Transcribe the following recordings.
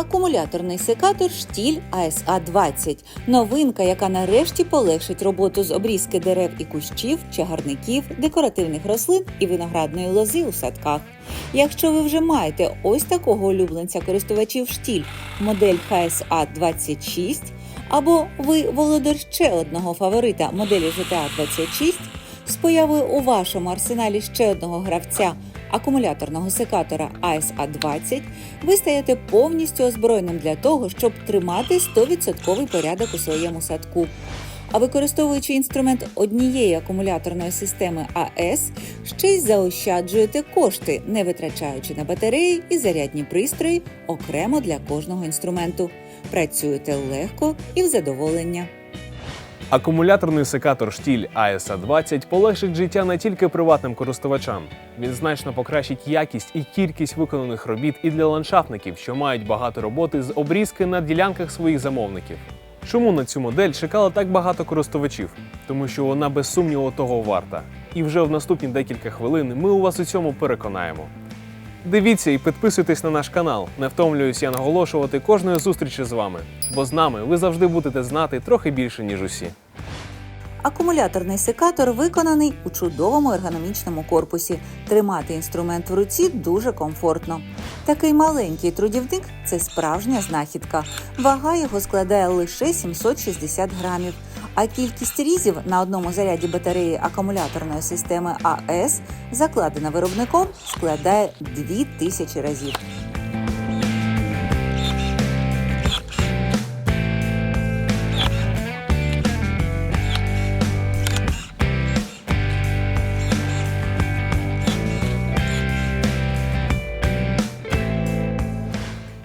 Акумуляторний секатор штіль АСА 20 новинка, яка нарешті полегшить роботу з обрізки дерев і кущів, чагарників, декоративних рослин і виноградної лози у садках. Якщо ви вже маєте ось такого улюбленця користувачів штіль модель ХСА 26 або ви володар ще одного фаворита моделі GTA 26, з появою у вашому арсеналі ще одного гравця акумуляторного секатора ASA 20 ви стаєте повністю озброєним для того, щоб тримати 100% порядок у своєму садку. А використовуючи інструмент однієї акумуляторної системи АЕС, ще й заощаджуєте кошти, не витрачаючи на батареї і зарядні пристрої окремо для кожного інструменту. Працюєте легко і в задоволення. Акумуляторний секатор штіль ASA 20 полегшить життя не тільки приватним користувачам. Він значно покращить якість і кількість виконаних робіт і для ландшафтників, що мають багато роботи з обрізки на ділянках своїх замовників. Чому на цю модель чекало так багато користувачів? Тому що вона без сумніву того варта. І вже в наступні декілька хвилин ми у вас у цьому переконаємо. Дивіться і підписуйтесь на наш канал. Не втомлююсь я наголошувати кожної зустрічі з вами, бо з нами ви завжди будете знати трохи більше, ніж усі. Акумуляторний секатор виконаний у чудовому ергономічному корпусі. Тримати інструмент в руці дуже комфортно. Такий маленький трудівник це справжня знахідка. Вага його складає лише 760 грамів. А кількість різів на одному заряді батареї акумуляторної системи АЕС, закладена виробником, складає 2000 разів.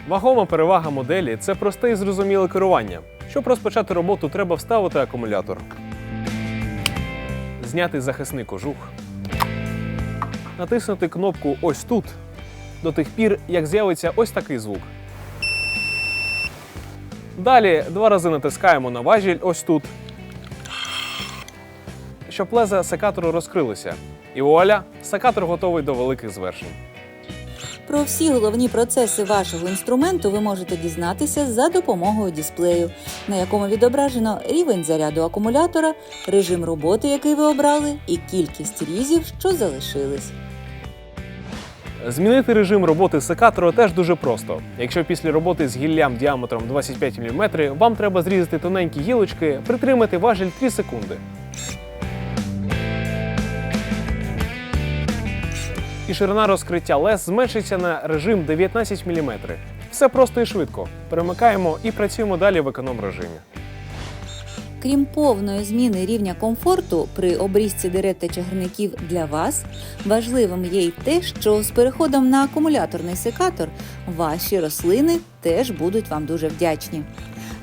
Вагома перевага моделі це просте і зрозуміле керування. Щоб розпочати роботу, треба вставити акумулятор, зняти захисний кожух, натиснути кнопку ось тут до тих пір, як з'явиться ось такий звук. Далі два рази натискаємо на важіль ось тут, щоб леза секатору розкрилися. І вуаля, секатор готовий до великих звершень. Про всі головні процеси вашого інструменту ви можете дізнатися за допомогою дисплею, на якому відображено рівень заряду акумулятора, режим роботи, який ви обрали, і кількість різів, що залишились. Змінити режим роботи секатора теж дуже просто. Якщо після роботи з гіллям діаметром 25 мм вам треба зрізати тоненькі гілочки, притримати важіль 3 секунди. І ширина розкриття лез зменшиться на режим 19 мм. Все просто і швидко. Перемикаємо і працюємо далі в економ режимі. Крім повної зміни рівня комфорту при обрізці дерев та чагарників для вас, важливим є й те, що з переходом на акумуляторний секатор ваші рослини теж будуть вам дуже вдячні.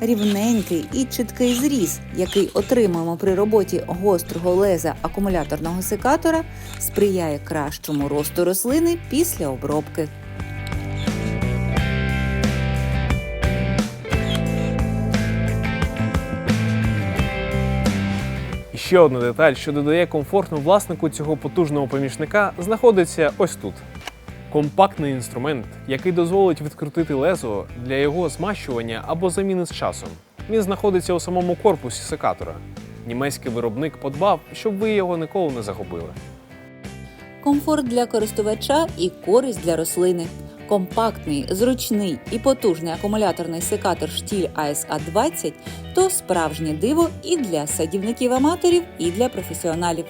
Рівненький і чіткий зріз, який отримуємо при роботі гострого леза акумуляторного секатора, сприяє кращому росту рослини після обробки. Ще одна деталь, що додає комфорту власнику цього потужного помічника, знаходиться ось тут. Компактний інструмент, який дозволить відкрутити лезо для його змащування або заміни з часом. Він знаходиться у самому корпусі секатора. Німецький виробник подбав, щоб ви його ніколи не загубили. Комфорт для користувача і користь для рослини. Компактний, зручний і потужний акумуляторний секатор штіль ASA 20 то справжнє диво і для садівників-аматорів, і для професіоналів.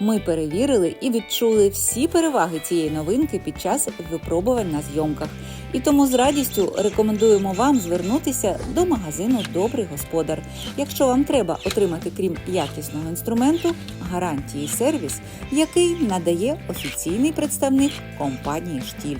Ми перевірили і відчули всі переваги цієї новинки під час випробувань на зйомках. І тому з радістю рекомендуємо вам звернутися до магазину Добрий господар. Якщо вам треба отримати, крім якісного інструменту, гарантії сервіс, який надає офіційний представник компанії Штіль.